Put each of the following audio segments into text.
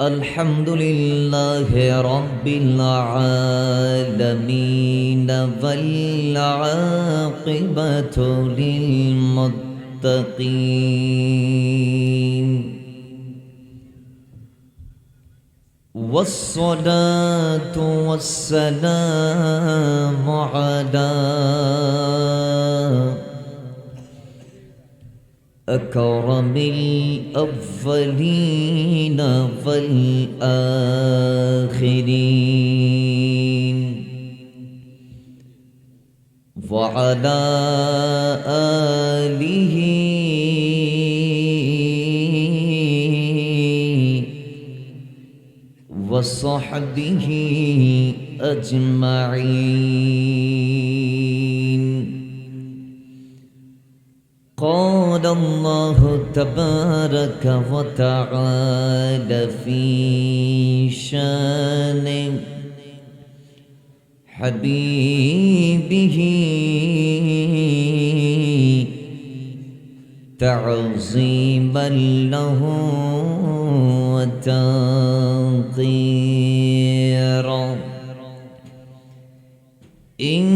الحمد لله رب العالمين والعاقبة للمتقين والصلاة والسلام على أكرم الأولين والآخرين. وعلى آله وصحبه أجمعين. قال الله تبارك وتعالى في شان حبيبه تعظيما له وتنقيرا. إن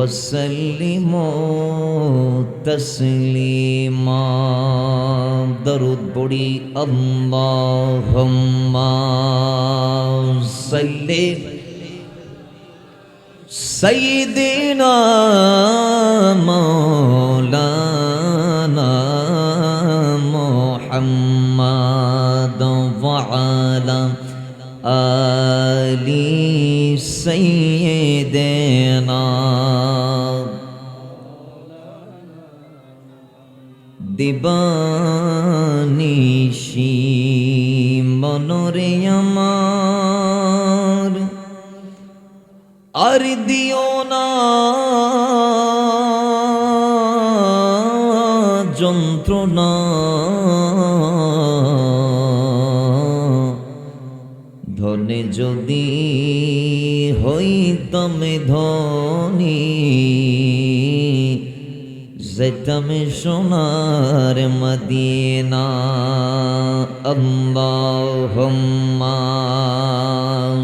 وسلموا تسليما درود بڑی اللهم صل سيدنا مولانا محمد وعلى آل سيدنا দিবানিশি মনরে আমার। আর দিও না যন্ত্রণা। ধনে যদি হইতমে ধনী زيتم شنار مدينة اللهم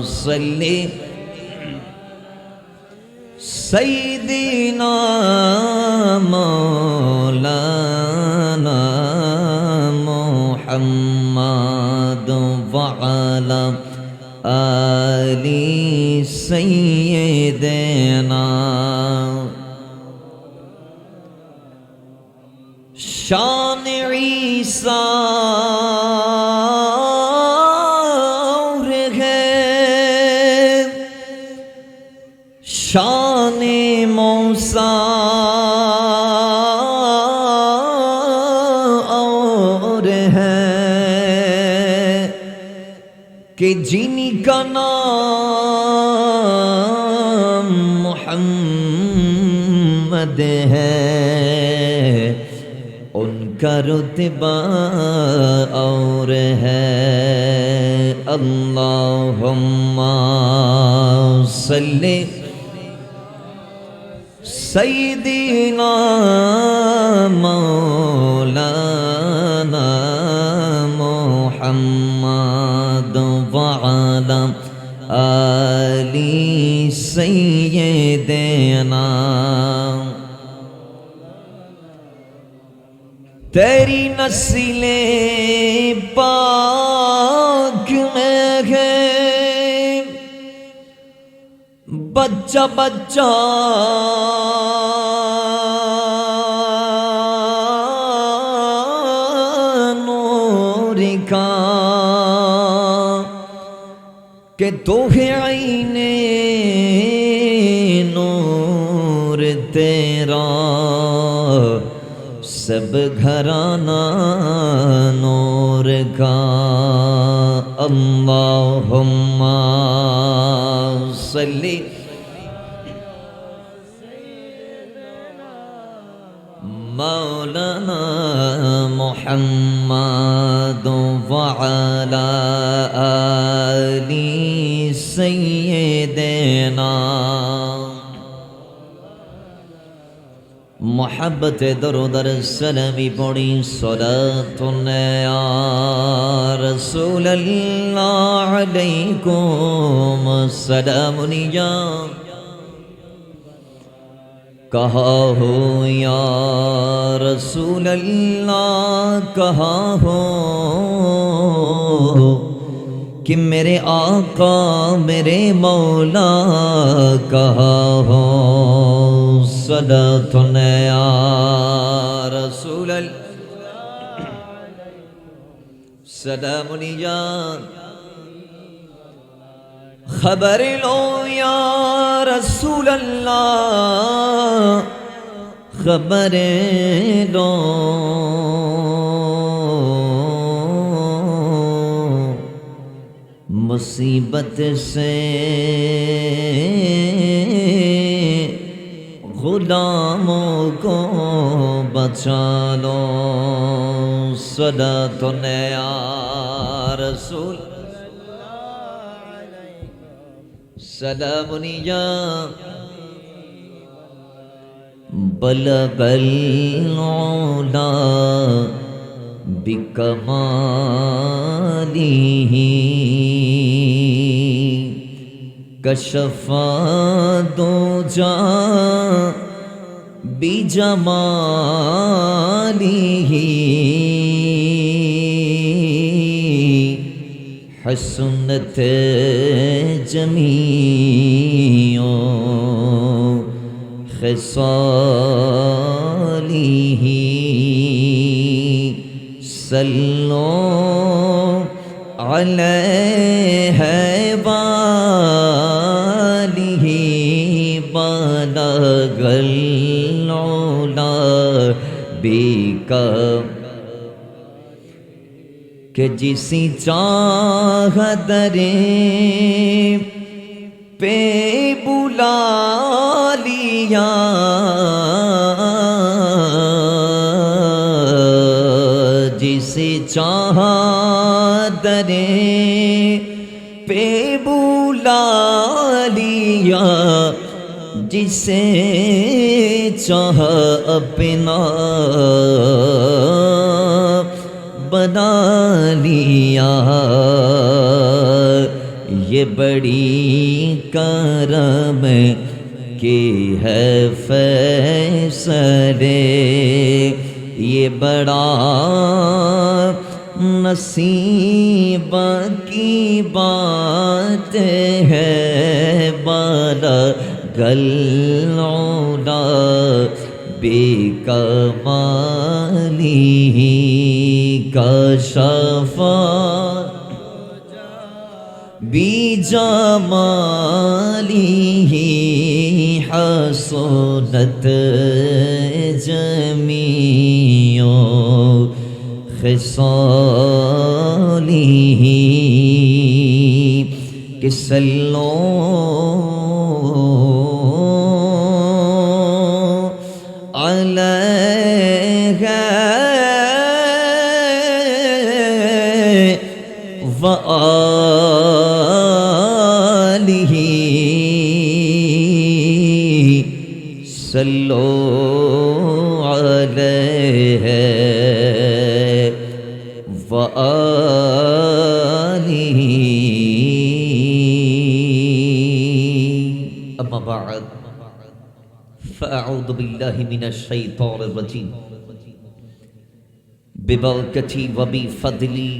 صلي سيدنا مولانا محمد وعلى آل سيدنا شان عيسى ہے۔ شان موسا اور ہے۔ کہ جن کا نام محمد ہے۔ کا رتبہ اور ہے اللہم صلی سیدنا مولانا محمد وعلا آلی سیدنا تیری نسل پاک میں ہے بچہ بچہ نور کا کہ تو ہے آئین نور تیرا सब घराना नूर का अल्लाहुम्मा सल्ली मौलाना محبت در و در سلامی پڑی صلات یا رسول اللہ علیکم سلام یا کہا ہو یا رسول اللہ کہا ہو کہ میرے آقا، میرے مولا، کہا ہو صدقتن یا رسول اللہ صدا منی خبر لو یا رسول اللہ خبر لو مصیبت سے غلاموں کو بچا لو۔ صدا تو نیا رسول سلام یا بلغ العلا۔ بکمالیہ کشفا دو جا۔ بجماله. حسنة جميع خصاله. صلوا عليها باله بلغ العلا بی کہ جسی چاہ درے پہ بلا لیا۔ جسے چاہ درے پہ بلا لیا۔ جسے چاہا اپنا بنا لیا۔ یہ بڑی کرم کی ہے فیصلے۔ یہ بڑا نصیب کی بات ہے۔ بالا گلوں بكماله كشفا بجماله حسنت جميع خصاله. كسلون آله. صلوا عليه وآله. أما بعد فأعوذ بالله من الشيطان الرجيم. ببركتي وبفضلي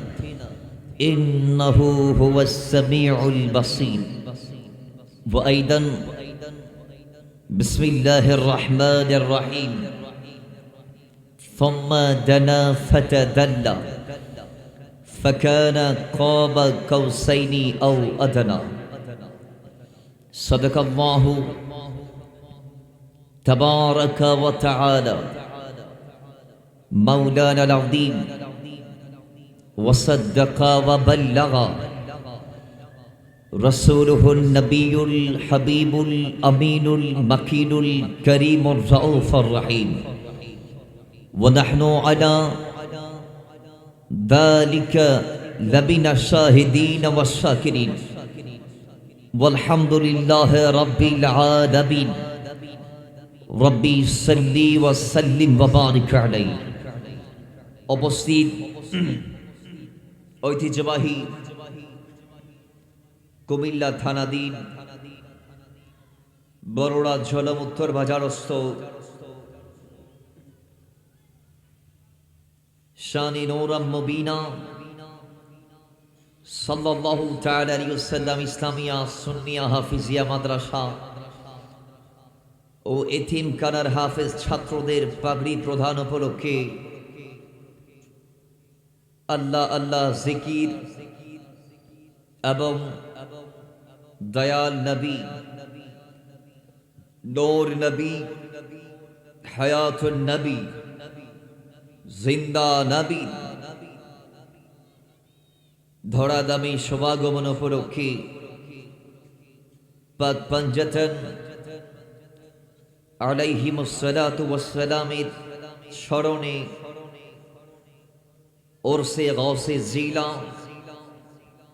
إنه هو السميع البصير. وأيضا بسم الله الرحمن الرحيم. ثم دنا فتدلى. فكان قاب قوسين أو أدنى. صدق الله تبارك وتعالى. مولانا العظيم. وصدق وبلغ. رسوله النبي الحبيب الأمين المكين الكريم الرؤوف الرحيم. ونحن على ذلك لبنا الشاهدين والشاكرين. والحمد لله رب العالمين. ربي صلي وسلم وبارك عليه. أبو ঐতিহ্যবাহী কুমিল্লা থানাধীন বড়োড়া ঝলম উত্তর বাজারস্থ শানি নৌরাম মবিনা সাল্লাল্লাহু তাআলা আলাইহি ওয়াসাল্লাম ইসলামিয়া, সুন্নিয়া, হাফিজিয়া, মাদ্রাসা ও এতিম কানার হাফেজ ছাত্রদের পাগড়ি প্রধান উপলক্ষে আল্লাহ আল্লাহ জিকির এবং দয়াল নবী, নূর নবী, হায়াতুন নবী, জিন্দা নবী, ধরাদামি সমাগমন উপলক্ষে আলাইহিমুসসালাতু ওয়াসসালামের স্মরণে ওরসে গৌসে জিলা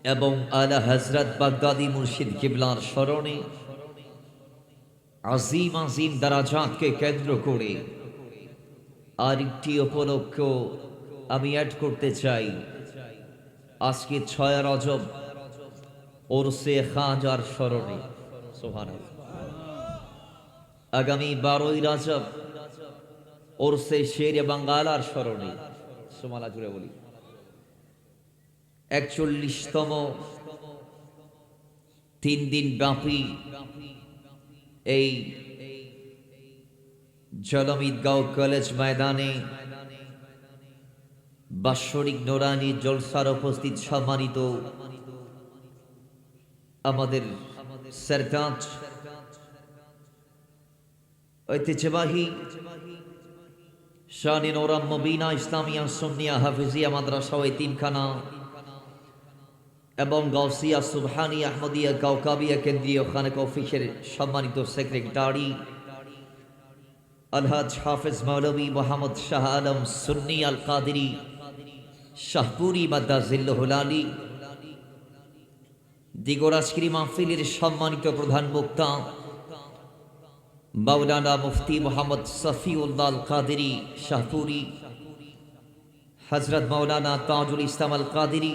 এবং আলা হজরত বাগদাদি মুর্শিদ কিবলার স্মরণে আজিম আজিম দারাজাতকে কেন্দ্র করে আরেকটি উপলক্ষ আমি অ্যাড করতে চাই। আজকে ছয় রজব ওরসে খাজার স্মরণে। আগামী বারোই রাজব ওরসে শের বাঙ্গালার স্মরণে। সোমালা জুড়ে বলি। একচল্লিশতম তিন দিন ব্যাপী এই জলমিদগাঁও কলেজ ময়দানে বাৎসরিক নোরানি জলসার উপস্থিত সম্মানিত আমাদের সরকাজ ঐতিহ্যবাহী শানি নোরাম মবিনা ইসলামিয়া সুন্নিয়া হাফিজিয়া মাদ্রাসা ও এতিমখানা এবং গাউসিয়া সুবহানি আহমদিয়া কাউকাবিয়া কেন্দ্রীয় খানেক অফিসের সম্মানিত সেক্রেটারি আলহাজ হাফেজ মৌলভী মোহাম্মদ শাহ আলম সুন্নি আল কাদিরি শাহপুরি মাদ্দাজিল্লহুল আলী। দিগরাজগিরি মাহফিলের সম্মানিত প্রধান বক্তা মাওলানা মুফতি মোহাম্মদ সফিউল্লাহ কাদিরি শাহপুরি হজরত মৌলানা তাজুল ইসলাম আল কাদিরি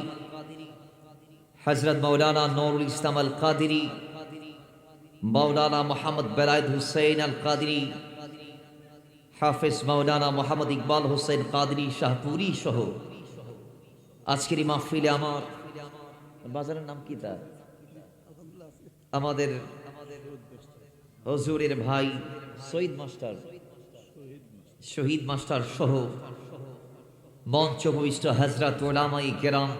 হজরত মৌলানা নুরুল ইসলাম আল কাদিরি মৌলানা মোহাম্মদ বেলায়দ হুসেন আল কাদিরি হাফেজ মৌলানা মোহাম্মদ ইকবাল হোসেন কাদরি, শাহপুরি সহ। আজকের এই মাহফিলে আমার বাজারের নাম কি তার? আমাদের হজুরের ভাই শহীদ মাস্টার শহীদ মাস্টার সহ মঞ্চ ভবিষ্ঠ হজরত ওলামাই কেরাম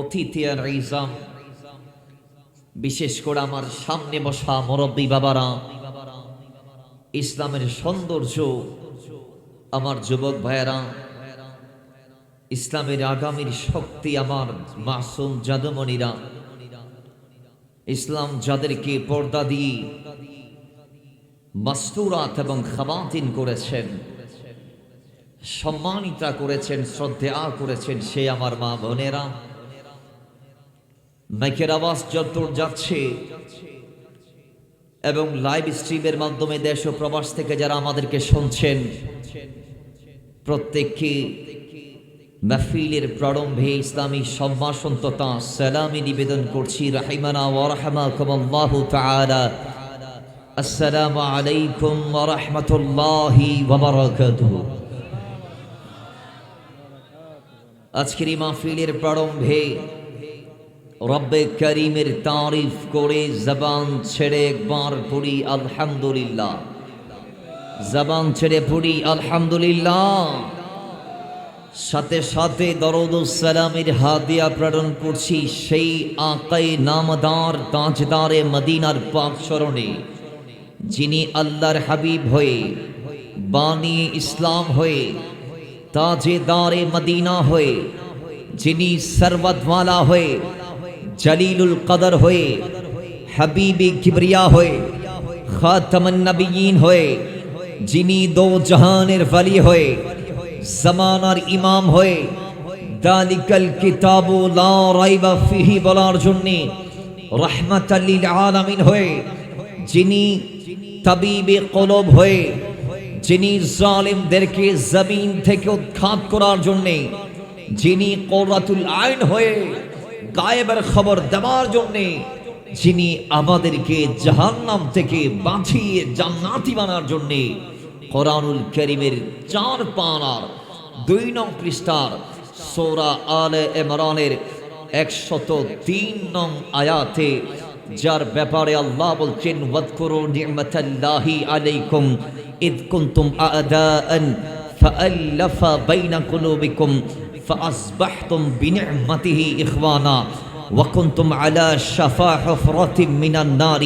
অতিথিয়ান ইজাম, বিশেষ করে আমার সামনে বসা মুরব্বী বাবারা, ইসলামের সৌন্দর্য আমার যুবক ভাইয়েরা, ইসলামের আগামীর শক্তি আমার মাসুম জাদুমণিরা ইসলাম যাদেরকে পর্দা দিয়ে মাস্তুরাত এবং খাবাতিন করেছেন, সম্মানিতা করেছেন শ্রদ্ধা করেছেন সে আমার মা বোনেরা। মাইকের আওয়াজ যতদূর যাচ্ছে এবং লাইভ স্ট্রিমের মাধ্যমে দেশ ও প্রবাস থেকে যারা আমাদেরকে শুনছেন, প্রত্যেককে মাহফিলের প্রারম্ভে ইসলামী সম্ভাষণ তথা সালামি নিবেদন করছি, রাহিমানা ওয়ারহামা কমাল্লাহু তাআলা। আসসালামু আলাইকুম ওয়া রাহমাতুল্লাহি ওয়া বারাকাতুহু। আজকের এই মাহফিলের প্রারম্ভে রব্বে করিমের তারিফ করে জবান ছেড়ে একবার পড়ি, আলহামদুলিল্লাহ। জবান ছেড়ে পড়ি, আলহামদুলিল্লাহ। সাথে সাথে দরুদুসালামের হাদিয়া প্রেরণ করছি সেই আকাই নামদার তাজদারে মদিনার পাক স্মরণে যিনি আল্লাহর হাবিব হয়ে, বাণী ইসলাম হয়ে, তাজেদারে মদিনা হয়ে, যিনি সরবতওয়ালা হয়ে, জলিলুল কদর হয়ে, হাবিবি কিবরিয়া হয়ে, খাতামন নবীন হয়ে, যিনি দো জাহানের ওয়ালি হয়ে জামানার ইমাম হয়ে দালিকাল কিতাবু লা রাইবা ফিহি বলার জন্য রহমাতাল্লিল আলামিন হয়ে যিনি তাবিবে কলব হয়ে যিনি জালিমদেরকে জমিন থেকে উৎখাত করার জন্যে যিনি করাতুল আইন হয়ে গায়েবের খবর দেওয়ার জন্যে যিনি আমাদেরকে জাহান্নাম থেকে বাঁচিয়ে জান্নাতি বানার জন্যে কোরআনুল করিমের চার পানার দুই নং পৃষ্ঠার সোরা আলে এমরানের একশত তিন নং আয়াতে যার ব্যাপারে আল্লাহ বলছেন ওয়াদকুরু নি'মাতাল্লাহি আলাইকুম ইদ কুনতুম আদাআন ফাআল্লাফা বাইনা কুলুবিকুম فأصبحتم بنعمته إخوانا وكنتم على شفا حفرة من النار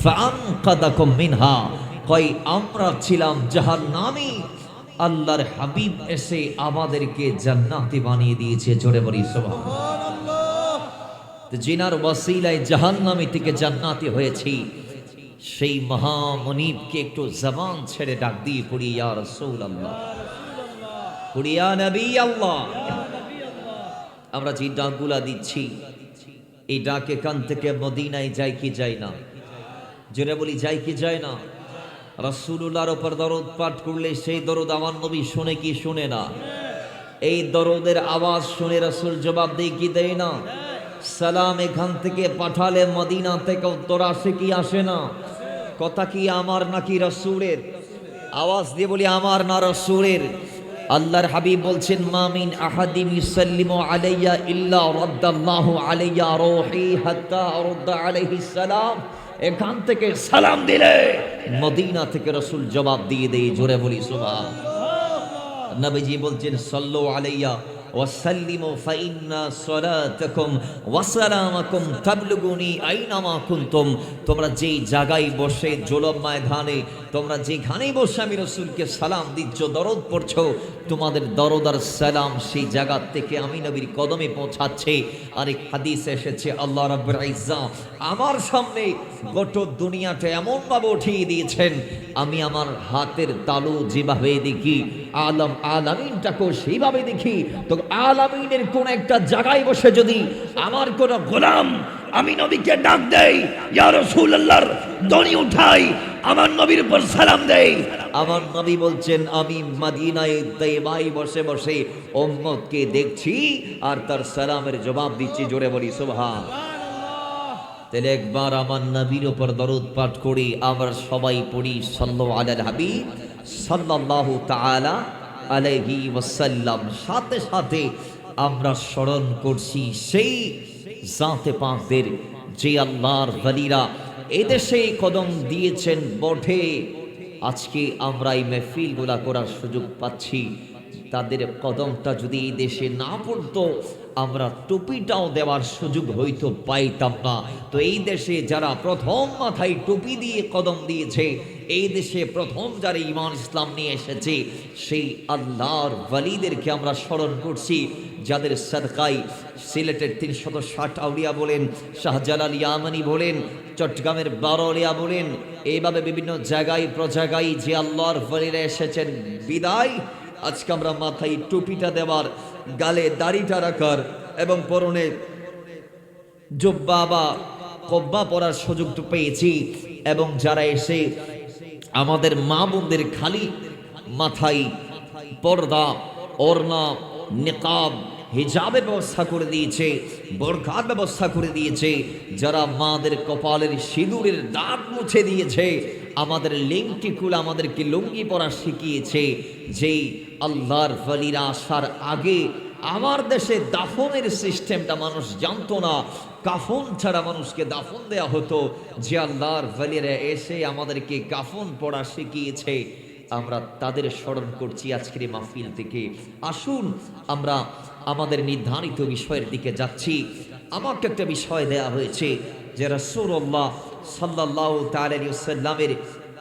فأنقذكم منها কই আমরা ছিলাম যাহার জাহান্নামী। আল্লাহর হাবিব এসে আমাদেরকে জান্নাতি বানিয়ে দিয়েছে, জোরে বলি জিনার ওয়াসিলায় জাহান্নামী থেকে জান্নাতি হয়েছি। সেই মহামনিবকে একটু জবান ছেড়ে ডাক দিয়ে পড়ি রাসূল আল্লাহ পড়ি নবী আল্লাহ আমরা যে ডাকগুলা দিচ্ছি, এই ডাক এখান থেকে মদিনায় যাই কি যায় না? জোরে বলি যাই কি যায় না? রাসূলুল্লাহর ওপর দরদ পাঠ করলে সেই দরদ আমার নবী শুনে কি শুনে না? এই দরদের আওয়াজ শুনে রসুল জবাব দেয় কি দেয় না? সালাম এখান থেকে পাঠালে মদিনা থেকে উত্তর আসে কি আসে না? কথা কি আমার নাকি রসুরের আওয়াজ দিয়ে বলি, আমার না রসুরের আল্লাহর হাবিব বলছেন মামিন আহাদিম ইউসাল্লিমু আলাইয়া ইল্লা রাদ্দাল্লাহু আলাইয়া রূহি হাত্তা আরদ্দা আলাইহিস সালাম। এখান থেকে সালাম দিলে মদিনা থেকে রসুল জবাব দিয়ে দেয় জোরে বলি সোভা নবীজি বলছেন, সল্লো আলাইয়া ওয়াসাল্লিমু ফাইন্না সলাতাকুম ওয়াসালামাকুম তাবলুগুনি আইনামা কুনতুম। তোমরা যেই জায়গায় বসে জোলব ময়দানে, তোমরা যেখানেই বসে আমি রসুলকে সালাম দিচ্ছ, দরদ পড়ছো, তোমাদের দরদ আর সালাম সেই জায়গা থেকে আমি নবীর কদমে পৌঁছাচ্ছে। আরেক হাদিস এসেছে, আল্লাহ রাব্বুল ইজ্জা আমার সামনে গোটা দুনিয়াটা এমনভাবে উঠিয়ে দিয়েছেন, আমি আমার হাতের তালু যেভাবে দেখি, আলম আলামিনটাকেও সেইভাবে দেখি, তো আলামিনের কোন একটা জায়গায় বসে যদি আমার কোন গোলাম আমি নবীকে ডাক দেই ইয়া রাসূলুল্লাহর দড়ি উঠাই আমার নবীর উপর সালাম দেই। আমার নবী বলছেন আমি মদিনায় তৈবাই বসে বসে উম্মতকে দেখছি আর তার সালামের জবাব দিচ্ছি জোরে বলি সুবহান। তাহলে একবার আমার নবীর উপর দরুদ পাঠ করি আমরা সবাই পড়ি সাল্লাল্লাহু আলাল হাবিব সাল্লাল্লাহু তাআলা আলাইহি ওয়াসাল্লাম, সাথে সাথে আমরা স্মরণ করছি সেই জাতে পাঁকদের যে আল্লাহর ভালিরা এদেশে কদম দিয়েছেন বটে। আজকে আমরা এই মেহফিলগুলা করার সুযোগ পাচ্ছি। তাদের কদমটা যদি এই দেশে না পড়তো, আমরা টুপিটাও দেওয়ার সুযোগ হয়তো পাইতাম না। তো এই দেশে যারা প্রথম মাথায় টুপি দিয়ে কদম দিয়েছে, এই দেশে প্রথম যারা ইমান ইসলাম নিয়ে এসেছে, সেই আল্লাহর ওয়ালিদেরকে আমরা স্মরণ করছি, যাদের সদকাই সিলেটের তিনশত ষাট আউলিয়া বলেন, শাহজালাল ইয়ামানি বলেন, চট্টগ্রামের বারলিয়া বলেন এইভাবে বিভিন্ন জায়গায়, প্রজাগায় যে আল্লাহর ওয়ালিরা এসেছেন, বিদায় আজকে আমরা মাথায় টুপিটা দেওয়ার, গালে দাড়িটা রাখার এবং পরনে জব্বা বা কব্বা পরার সুযোগটা পেয়েছি। এবং যারা এসে আমাদের মা বোনদের খালি মাথায় পর্দা, ওড়না, নিকাব হিজাবের ব্যবস্থা করে দিয়েছে বোরখার ব্যবস্থা করে দিয়েছে, যারা মাদের কপালের সিঁদুরের দাঁত মুছে দিয়েছে, আমাদের লিঙ্কটি খুলে আমাদেরকে লুঙ্গি পরা শিখিয়েছে, যেই আল্লাহর ফলিরা আসার আগে আমার দেশে দাফনের সিস্টেমটা মানুষ জানতো না। কাফন ছাড়া মানুষকে দাফন দেয়া হতো যে আল্লাহর ফলিরা এসে আমাদেরকে কাফন পড়া শিখিয়েছে। আমরা তাদের স্মরণ করছি আজকের মাহফিল থেকে। আসুন, আমরা আমাদের নির্ধারিত বিষয়ের দিকে যাচ্ছি। আমাকে একটা বিষয় দেয়া হয়েছে যে রসুল্লাহ সাল্লাহ তালের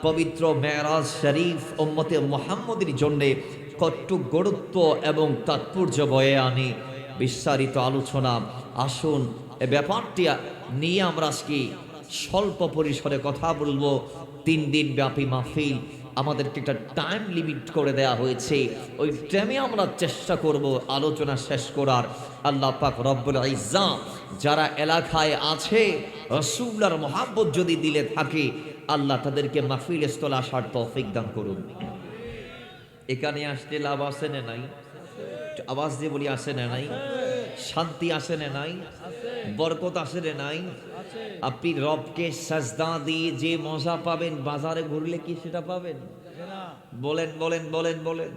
পবিত্র মেয়ারাজ শরীফ ওম্মতে মোহাম্মদের জন্যে কট্টু গুরুত্ব এবং তাৎপর্য বয়ে আনে। বিস্তারিত আলোচনা, আসুন এ ব্যাপারটি নিয়ে আমরা আজকে স্বল্প পরিসরে কথা বলব। তিন দিন ব্যাপী মাহফিল, আমাদেরকে একটা টাইম লিমিট করে দেয়া হয়েছে। ওই টাইমে আমরা চেষ্টা করব আলোচনা শেষ করার। আল্লাহ পাক রব্বুল ইজ্জা, যারা এলাকায় আছে রসুল্লার মোহাব্বত যদি দিলে থাকে আল্লাহ তাদেরকে মাহফিল স্থলে আসার তৌফিক দান করুন। এখানে আসতে লাভ আছে না নাই? আওয়াজ দিয়ে বলি আসে না নাই? শান্তি আসে না নাই? বরকত আসে না নাই? আপনি রবকে সাজদা দিয়ে যে মজা পাবেন, বাজারে ঘুরলে কি সেটা পাবেন? বলেন বলেন বলেন বলেন।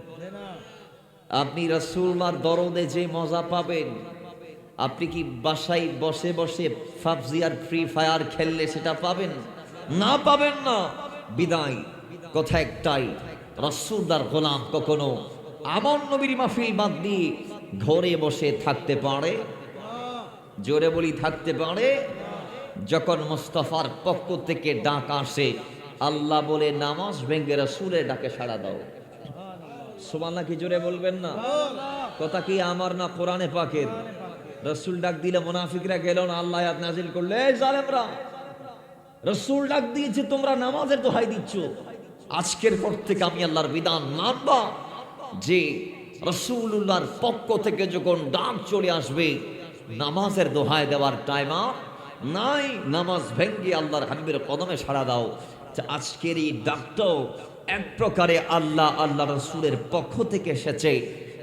আপনি রসুলমার দরদে যে মজা পাবেন, আপনি কি বাসায় বসে বসে পাবজি আর ফ্রি ফায়ার খেললে সেটা পাবেন? না পাবেন না। বিদায়। কথা একটাই রসুলদার গোলাম কখনো আমার নবীর মাহফিল বাদ দিয়ে ঘরে বসে থাকতে পারে? জোরে বলি থাকতে পারে? যখন মোস্তফার পক্ষ থেকে ডাক আসে, আল্লাহ বলে, নামাজ ভেঙ্গে রসুলের ডাকে সাড়া দাও। সোমাল্লা কি জোরে বলবেন না? কথা কি আমার না কোরআনে পাকের? রসুল ডাক দিলে মোনাফিকরা গেল না, আল্লাহ নাজিল করলে। জালেমরা রসুল ডাক দিয়েছে, তোমরা নামাজের দোহাই দিচ্ছ। আজকের পর থেকে আমি আল্লাহর বিধান মানবা। যে রসুল্লাহর পক্ষ থেকে যখন ডাক চলে আসবে, নামাজের দোহাই দেওয়ার টাইম নাই, নামাজ ভেঙ্গে আল্লাহর হাবিবের কদমে সাড়া দাও। আজকের এই ডাকটাও এক প্রকারে আল্লাহ আল্লাহ রসুলের পক্ষ থেকে এসেছে।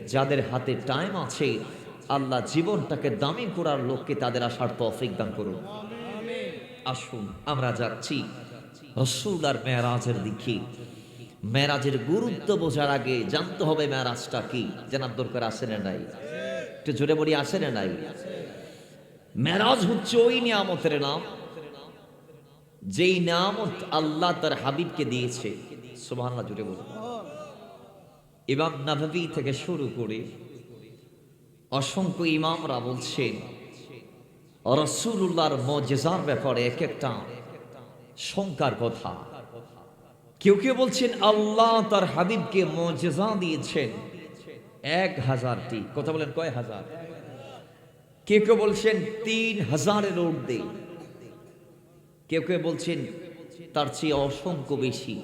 যাদের হাতে টাইম আছে, আল্লাহ জীবনটাকে দামি করার লোককে তাদের আসার তৌফিক দান করুন। আসুন, আমরা যাচ্ছি। রসুল আর মেয়ারাজের দিকে। মেরাজের গুরুত্ব বোঝার আগে জানতে হবে মেরাজটা কি। জানার দরকার আছে না নাই? একটু জোরে বলি আসে না নাই? মেরাজ হচ্ছে ওই নিয়ামতের নাম, যেই নামত আল্লাহ তার হাবিবকে দিয়েছে। সুবহানাল্লাহ জুড়ে বলুন। ইমাম নাভাবি থেকে শুরু করে অসংখ্য ইমামরা বলছেন রসুল্লাহর মজেজার ব্যাপারে এক একটা শঙ্কার কথা। কেউ কেউ বলছেন, আল্লাহ তার হাবিবকে মজেজা দিয়েছেন এক হাজারটি কথা বলেন কয় হাজার? কেউ কেউ বলছেন, তিন হাজারের ঊর্ধ্বে। কেউ কেউ বলছেন, তার চেয়ে অসংখ্য বেশি।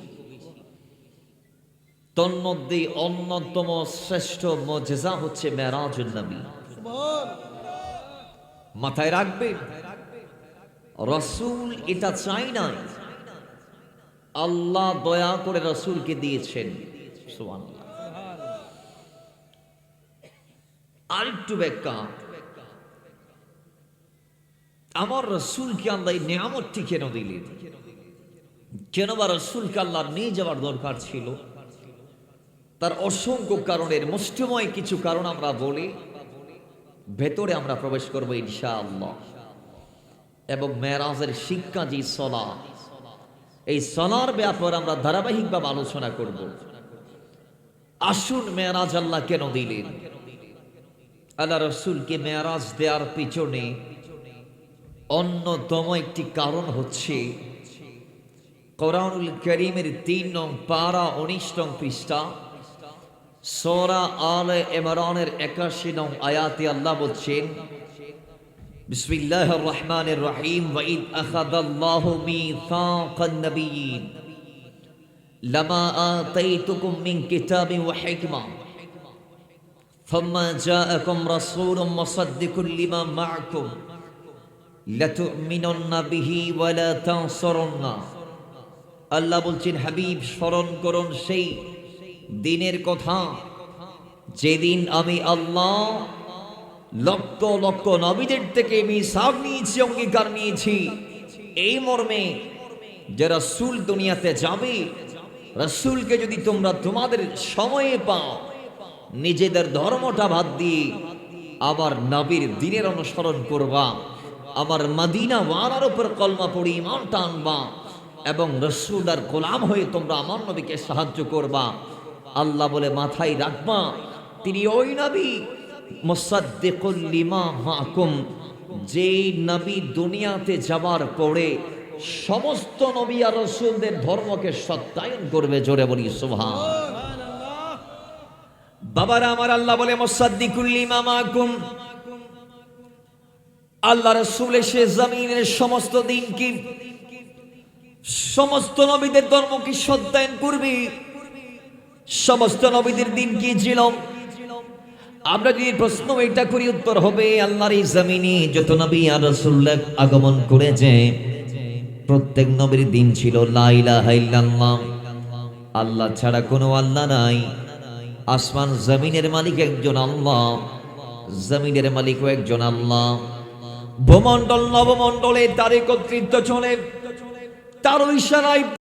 তন্মধ্যে অন্যতম শ্রেষ্ঠ মজেজা হচ্ছে মেরাজুল নবী মাথায় রাখবেন রসুল এটা চাই নাই। আল্লাহ দয়া করে রসুলকে দিয়েছেন। আরেকটু ব্যাখ্যা। আমার রসুলকে আল্লাহ এই নিয়ামতটি কেন দিলেন? কেন বা রসুলকে আল্লাহ নিয়ে যাওয়ার দরকার ছিল? তার অসংখ্য কারণের, মুষ্টিময় কিছু কারণ আমরা বলি। ভেতরে আমরা প্রবেশ করব ইনশা আল্লাহ এবং মেরাজের শিক্ষা যে সলা, এই সলার ব্যাপারে আমরা ধারাবাহিকভাবে আলোচনা করব। আসুন মেয়ারাজ আল্লাহ কেন দিলেন? আল্লাহ রসুলকে মেয়ারাজ দেওয়ার পিছনে অন্যতম একটি কারণ হচ্ছে, কোরআনুল করিমের তিন নং পারা উনিশ নং পৃষ্ঠা সোরা আল ইমরানের একাশি নং আয়াতে আল্লাহ বলছেন بسم الله الرحمن الرحيم وإذ أخذ الله ميثاق النبيين لما آتيتكم من كتاب وحكمة ثم جاءكم رسول مصدق لما معكم لتؤمنن به ولا تنصرن আল্লাহ বলছেন হাবিব স্মরণ করুন সেই দিনের কথা। যেদিন আমি আল্লাহ লক্ষ লক্ষ নবীদের থেকে মিসাব নিয়েছি, অঙ্গীকার নিয়েছি, এই মর্মে যে রসুল দুনিয়াতে যাবে, রসুলকে যদি তোমরা তোমাদের সময়ে পাও, নিজেদের ধর্মটা বাদ দিয়ে আবার নবীর দিনের অনুসরণ করবা, আবার মদিনা ওয়ালার উপর কলমা পড়ি ইমানটা আনবা এবং রসুল আর গোলাম হয়ে তোমরা আমার নবীকে সাহায্য করবা। আল্লাহ বলে, মাথায় রাখবা, তিনি ওই নবী। মুসাদ্দিকুল লিমা মাকুম। যেই নবী দুনিয়াতে যাবার পরে সমস্ত নবী আর রসুলদের ধর্মকে সত্যায়ন করবে জোরে বলি, সুবহান বাবারা, আমার আল্লাহ বলে, মোসাদ্দিকুল লিমা মাকুম। আল্লাহ রসুল এসে জমিনের সমস্ত দিন কি সমস্ত নবীদের ধর্ম কি সত্যায়ন করবে। সমস্ত নবীদের দিন কি ছিল? আমরা যদি প্রশ্ন এটা করি, উত্তর হবে, আল্লাহর এই জমিনে যত নবী আর রসুল্লাহ আগমন করেছে, প্রত্যেক নবীর দিন ছিল আল্লাহ ছাড়া কোনো আল্লাহ নাই। আসমান জমিনের মালিক একজন আল্লাহ, জমিনের মালিকও একজন আল্লাহ। ভূমণ্ডল, নবমণ্ডলে তার একত্রিত চলে। তার ইশারায়